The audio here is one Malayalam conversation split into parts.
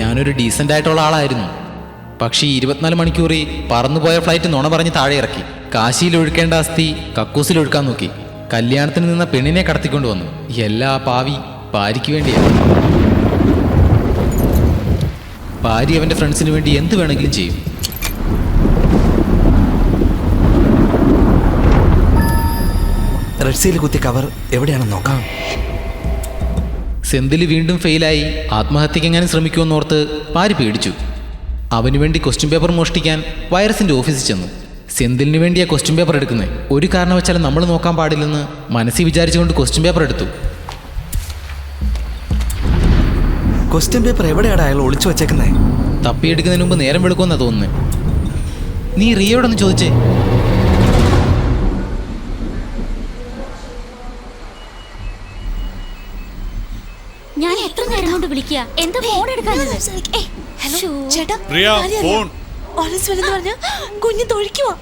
ഞാനൊരു ഡീസന്റ് ആയിട്ടുള്ള ആളായിരുന്നു. പക്ഷേ ഇരുപത്തിനാല് മണിക്കൂറിൽ പറന്നുപോയ ഫ്ലൈറ്റ് നുണ പറഞ്ഞ് താഴെ ഇറക്കി. കാശിയിൽ ഒഴുക്കേണ്ട അസ്ഥി കക്കൂസിൽ ഒഴുക്കാൻ നോക്കി. കല്യാണത്തിന് നിന്ന പെണ്ണിനെ കടത്തിക്കൊണ്ട് വന്നു. എല്ലാ പാവി പാരിക്ക് വേണ്ടിയാണ് പാരി അവന്റെ ഫ്രണ്ട്സിന് വേണ്ടി എന്ത് വേണമെങ്കിലും ചെയ്യും. റെഡ്സിയിൽ കുത്തിയ കവർ എവിടെയാണെന്ന് നോക്കാം. സെന്തിൽ വീണ്ടും ഫെയിലായി. ആത്മഹത്യക്ക് എങ്ങനെ ശ്രമിക്കുമെന്നോർത്ത് പാരി പേടിച്ചു. അവനുവേണ്ടി ക്വസ്റ്റ്യൻ പേപ്പർ മോഷ്ടിക്കാൻ വൈറസിന്റെ ഓഫീസിൽ ചെന്നു. സെന്തിലിന് വേണ്ടിയാ ക്വസ്റ്റ്യൻ പേപ്പർ എടുക്കുന്നത് ഒരു കാരണവശാലും നമ്മൾ നോക്കാൻ പാടില്ലെന്ന് മനസ്സിൽ വിചാരിച്ചുകൊണ്ട് ക്വസ്റ്റ്യൻ പേപ്പർ എടുത്തു. ക്വസ്റ്റ്യൻ പേപ്പർ എവിടെയാണ് അയാൾ ഒളിച്ചു വെച്ചേക്കുന്നത് തപ്പിയെടുക്കുന്നതിന് മുമ്പ് നേരം വെളുക്കുമെന്നാ തോന്നുന്നത് നീ റിയോടൊന്ന് ചോദിച്ചേ. കൊണ്ട് വിളിക്കുക. എന്താ ഫോൺ എടുക്കാനത് ഹലോ. ചേട്ടാ ഫോൺ. വെല്ലെന്ന് പറഞ്ഞ കുഞ്ഞ് തൊഴിക്കുവാ?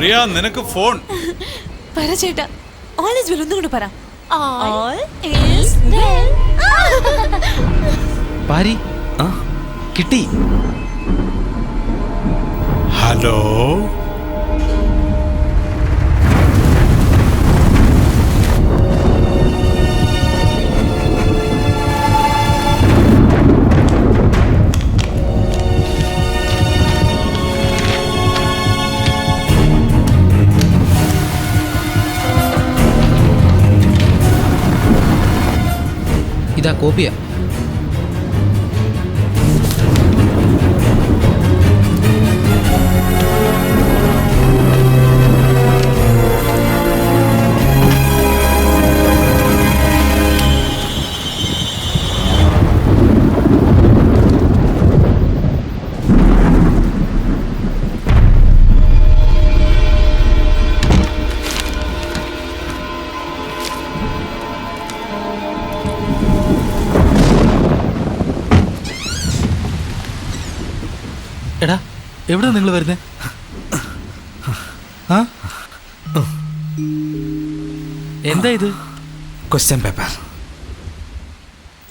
റിയ നിനക്ക് ഫോൺ പറ ചേട്ടാ. ഓലസ് വെൽ കൂടെ പറ. Well. പാരി ആ കിട്ടി. ഹലോ? ഇതാ കോപ്പിയാ എവിടെ നിങ്ങൾ വരുന്നേ? ആ? എന്താ ഇത്? ക്വസ്റ്റ്യൻ പേപ്പർ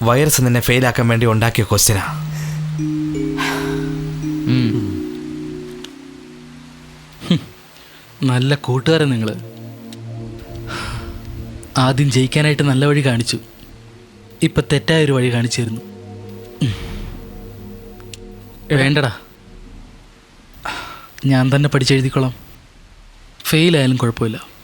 വൈറസ് നിന്നെ ഫെയിലാക്കാൻ വേണ്ടി ഉണ്ടാക്കിയ ക്വസ്റ്റ്യനാ നല്ല കൂട്ടുകാരൻ നിങ്ങൾ ആദ്യം ജയിക്കാനായിട്ട് നല്ല വഴി കാണിച്ചു. ഇപ്പൊ തെറ്റായൊരു വഴി കാണിച്ചു തരുന്നു. വേണ്ടടാ. ഞാൻ തന്നെ പഠിച്ചെഴുതിക്കോളാം. ഫെയിലായാലും കുഴപ്പമില്ല.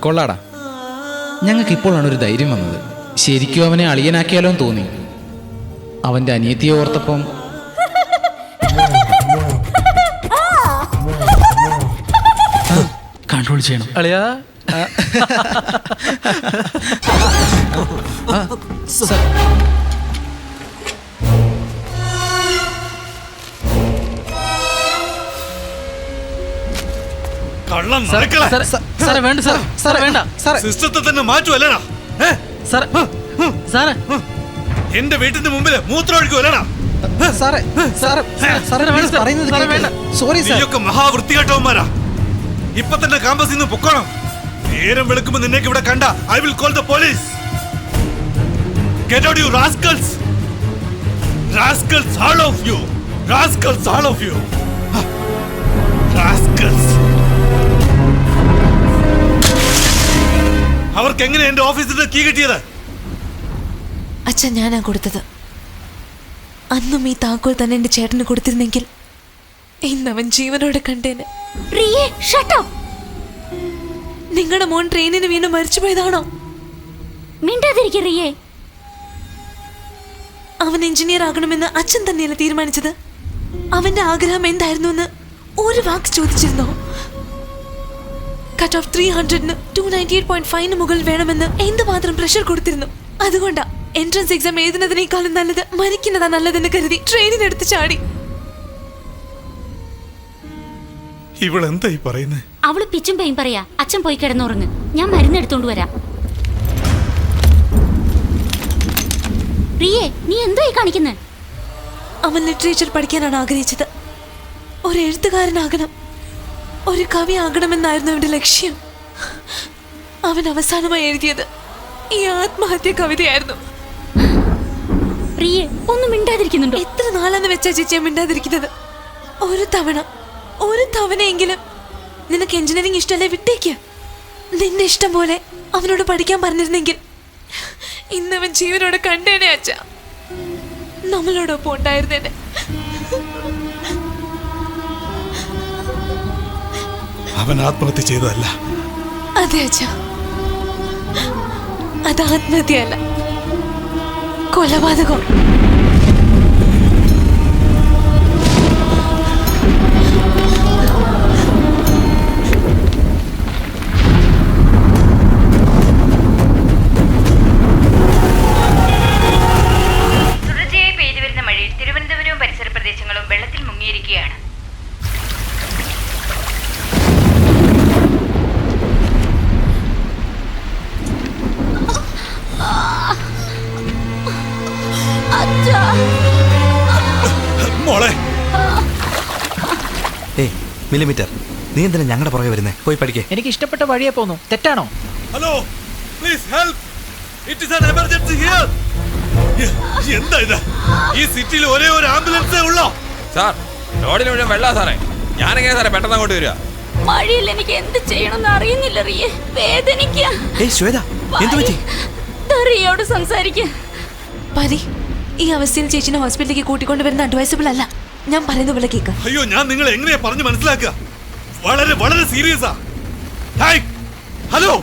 കൊള്ളാടാ. ഞങ്ങൾക്ക് ഇപ്പോഴാണ് ഒരു ധൈര്യം വന്നത്. ശരിക്കും അവനെ അളിയനാക്കിയാലോ തോന്നി. അവന്റെ അനിയത്തിയെ ഓർത്തപ്പം കൺട്രോൾ ചെയ്യണം. അളിയാ? കള്ളം സാർ നടക്കല സാർ സാറേ വേണ്ട സാർ സാറേ വേണ്ട. സാറേ. സിസ്റ്റത്തെ തന്നെ മാറ്റുമല്ലടാ സാറേ സാറേ. എന്റെ വീട്ടിന്റെ മുമ്പിൽ മൂത്രം ഒഴിക്കുമല്ലടാ സാറേ സാറേ സാറേ വേണ്ട പറയുന്നത് സാറേ വേണ്ട. സോറി. സാർ മഹാവൃത്തികെട്ടവന്മാരാ. ഇപ്പൊ തന്നെ കാമ്പസിൽ നിന്ന് പൊക്കണം. നേരം വെളുക്കുമ്പോ നിന്നേക്ക് ഇവിടെ കണ്ട I will call the police get out you rascals rascals all of you rascals all of you rascals അവർക്ക് എങ്ങനെ എന്റെ ഓഫീസിൽ കീ കിട്ടിയത്? അച്ഛൻ ഞാനാ കൊടുത്തത്. അന്നും ഈ താക്കോൽ തന്നെ എന്റെ ചേട്ടന് കൊടുത്തിരുന്നെങ്കിൽ ഇന്നവൻ ജീവനോടെ കണ്ടേന്. നിങ്ങളുടെ മോൻ ട്രെയിനിന് വീണ്ടും മരിച്ചു പോയതാണോ? മിണ്ടാതിരിക്ക റിയേ അവൻ എഞ്ചിനീയർ ആകണമെന്ന് അച്ഛൻ തന്നെയല്ല തീരുമാനിച്ചത്? അവന്റെ ആഗ്രഹം എന്തായിരുന്നു എന്ന് ഒരു വാക്ക് ചോദിച്ചിരുന്നോ? കട്ട് ഓഫ് ത്രീ ഹൺഡ്രഡിന് ടു നയന്റി എയ്റ്റ് പോയിന്റ് ഫൈവിന് മുകളിൽ വേണമെന്ന് എന്തുമാത്രം പ്രഷർ കൊടുത്തിരുന്നു? അതുകൊണ്ടാ എൻട്രൻസ് എക്സാം എഴുതുന്നതിനേക്കാളും നല്ലത് മരിക്കുന്നതാ നല്ലതെന്ന് കരുതി ട്രെയിനിനെടുത്ത് ചാടി. ഇവളെന്തായി പറയുന്നത് അവൾ പിച്ചും പെയും പറയാ. അച്ഛൻ പോയി കിടന്നുറങ്ങ്. ഞാൻ മരുന്ന് എടുത്തോണ്ട് വരാം. പ്രിയേ നീ എന്തോ ഈ കാണിക്കുന്നത് അവൻ ലിറ്ററേച്ചർ പഠിക്കാനാണ് ആഗ്രഹിച്ചത്. ഒരു എഴുത്തുകാരനാകണം. ഒരു കവി ആകണമെന്നായിരുന്നു അവന്റെ ലക്ഷ്യം. അവൻ അവസാനമായി എഴുതിയത് ഈ ആത്മഹത്യ കവിതയായിരുന്നു. പ്രിയേ ഒന്നും മിണ്ടാതിരിക്കുന്നുണ്ടോ? എത്ര നാളെന്ന് വെച്ചാ ചേച്ചിയാ മിണ്ടാതിരിക്കുന്നത്? ഒരു തവണ. ഒരു തവണയെങ്കിലും നിനക്ക് എഞ്ചിനീയറിംഗ് ഇഷ്ടമല്ലേ വിട്ടേക്ക്? നിന്നെ ഇഷ്ടം പോലെ അവനോട് പഠിക്കാൻ പറഞ്ഞിരുന്നെങ്കിൽ ഇന്നവൻ ജീവനോടെ കണ്ടേനെ അച്ഛ. നമ്മളോടൊപ്പം ഉണ്ടായിരുന്നേനെ അവൻ ആത്മഹത്യ ചെയ്തതല്ല. അതെ അച്ഛ. അത് ആത്മഹത്യയല്ല. കൊലപാതകം. മില്ലിമീറ്റർ. നീ എന്തിനാ ഞങ്ങളുടെ പുറകെ വരുന്നേ? പോയി പഠിക്കേ. എനിക്ക് ഇഷ്ടപ്പെട്ട വഴിയെ പോന്നു. തെറ്റാണോ? Hello please help it is an emergency here എന്താ ഇത്? ഈ സിറ്റിയിൽ ഒരേ ഒരു ആംബുലൻസേ ഉള്ളോ? സാർ റോഡിൽ മുഴുവൻ വെള്ളാ സാറേ. ഞാനെങ്ങനെ സാറേ പെട്ടെന്ന് അങ്ങോട്ട് വരിക? മഴയിൽ എനിക്ക് എന്ത് ചെയ്യണമെന്ന് അറിയുന്നില്ല റിയ. വേദനിക്ക. ഏയ് ശ്വേത എന്തു പറ്റി? റിയോട് സംസാരിക്ക. പരി ഈ അവസ്ഥയിൽ ചേച്ചിനെ ഹോസ്പിറ്റലിലേക്ക് കൂട്ടിക്കൊണ്ടുവരുന്ന അഡ്വൈസബിൾ അല്ല. ഞാൻ പറയുന്നത് പോലെ കേൾക്കാം അയ്യോ ഞാൻ നിങ്ങൾ എങ്ങനെയാ പറഞ്ഞു മനസ്സിലാക്കുക? വളരെ വളരെ സീരിയസാ. ഹായ്. ഹലോ.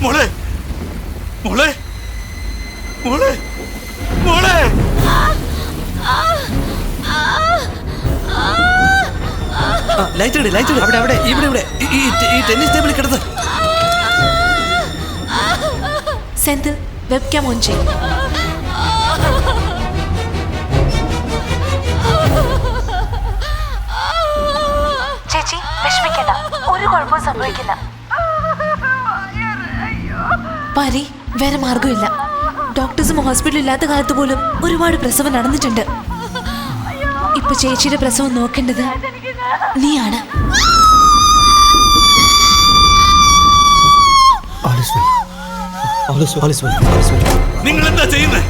മോളെ. മോളെ. മോളെ. മോളെ. ലൈറ്റ് ഇട് ലൈറ്റ് ഇട്. അവിടെ അവിടെ ഇവിടെ ഇവിടെ. ഈ- ടെന്നീസ് ടേബിളിൽ കിടന്ന്. സെന്തിൽ വെബ് ക്യാം ഓൺ ചെയ്യും. വിഷമിക്കണ്ട ഒരു കുഴപ്പവും സംഭവിക്കില്ല. പരി വേറെ മാർഗമില്ല ഡോക്ടേഴ്സും ഹോസ്പിറ്റലും ഇല്ലാത്ത കാലത്ത് പോലും ഒരുപാട് പ്രസവം നടന്നിട്ടുണ്ട്. ഇപ്പൊ ചേച്ചിയുടെ പ്രസവം നോക്കേണ്ടത് നീയാണ്. നിങ്ങൾ എന്താ ചെയ്യുന്നത്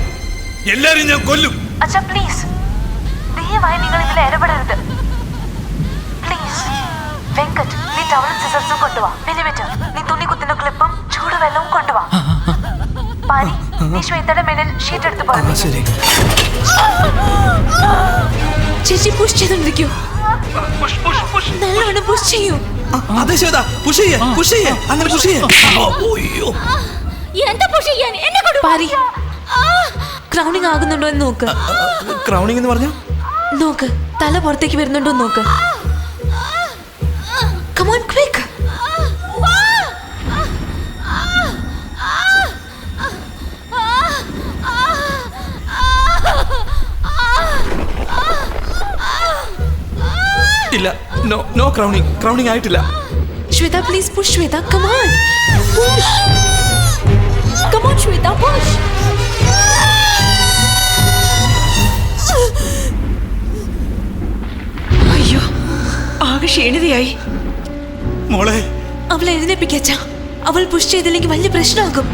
എല്ലാരും ഞാൻ കൊല്ലും. അച്ഛാ പ്ലീസ് ദയവായി നിങ്ങൾ ഇതിൽ ഇടപെടരുത്. വെങ്കട്ട് നീ ടവലും സിസേഴ്സും കൊണ്ടുവാ. മിനിമീറ്റർ നീ തുണി കുത്തുന്ന ക്ലിപ്പും ചൂടുവെള്ളവും കൊണ്ടുവാ. പാനി നീ ശ്വേതയുടെ മേലിൽ ഷീറ്റ് എടുത്ത് ആ, ശരി. ചേച്ചി പുഷ് ചെയ്തോണ്ടിരിക്കൂ. നല്ലോണം പുഷ് ചെയ്യൂ. അതെ ശ്വേത പുഷ് ചെയ്യേ പുഷ് ചെയ്യേ അങ്ങനെ പുഷ് ചെയ്യേ. അയ്യോ. എന്താ പുഷ് ചെയ്യാൻ? എന്നെ കൊണ്ട് പാരി ക്രൗണിംഗ് ആകുന്നുണ്ടോ എന്ന് നോക്ക്. ക്രൗണിംഗ് എന്ന് പറഞ്ഞു? നോക്ക് തല പുറത്തേക്ക് വരുന്നുണ്ടോ നോക്ക്. കമോൺ ക്വിക്ക് ഇല്ല. നോ നോ ക്രൗണിംഗ് ക്രൗണിംഗ് ആയിട്ടില്ല. Shweta please push Shweta come on push come on Shweta push അയ്യോ ആകെ ക്ഷീണിതയായി. മോളെ. അവളെ എഴുന്നേപ്പിക്കച്ച അവൾ പുഷ് ചെയ്തില്ലെങ്കിൽ വലിയ പ്രശ്നമാകും.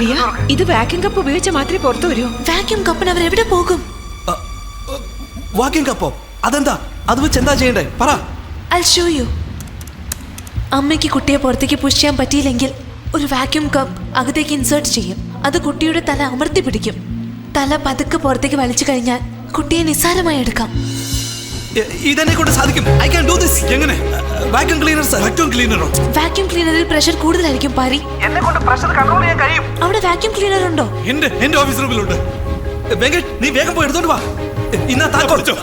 റിയ ഇത് വാക്യൂം കപ്പ് ഉപയോഗിച്ച മാത്രമേ പുറത്തു വരൂ. വാക്യൂം കപ്പിന് അവർ എവിടെ പോകും? വാക്യൂം കപ്പോ അതെന്താ? അത് വെച്ച് എന്താ ചെയ്യണ്ടേ? പറ. ഐ ഷോ യു അമ്മയ്ക്ക് കുട്ടിയെ പുറത്തേക്ക് പുഷ് ചെയ്യാൻ പറ്റിയില്ലെങ്കിൽ ഒരു വാക്യൂം കപ്പ് അകത്തേക്ക് ഇൻസേർട്ട് ചെയ്യും. അത് കുട്ടിയുടെ തല അമർത്തി പിടിക്കും. തല പതുക്കെ പുറത്തേക്ക് വലിച്ചു കഴിഞ്ഞാൽ കുട്ടിയെ നിസ്സാരമായി എടുക്കാം. ഇതെന്നെ കൊണ്ട് സാധിക്കും. ഐ ക്യാൻ ഡു ദിസ് എങ്ങനെ? വാക്യൂം ക്ലീനർ സർ വാക്യൂം ക്ലീനറോ വാക്യൂം ക്ലീനറിൽ പ്രഷർ കൂടുതലായിരിക്കും പാരി. എന്നെ കൊണ്ട് പ്രഷർ കൺട്രോൾ ചെയ്യാൻ കഴിയും. അവിടെ വാക്യൂം ക്ലീനർ ഉണ്ടോ? എന്റെ എന്റെ ഓഫീസ് റൂമിലുണ്ട് വെങ്കട്ട് നീ വേഗം പോയി എടുത്തോണ്ട് വാ. ഇന്നാ താ കുറച്ചോ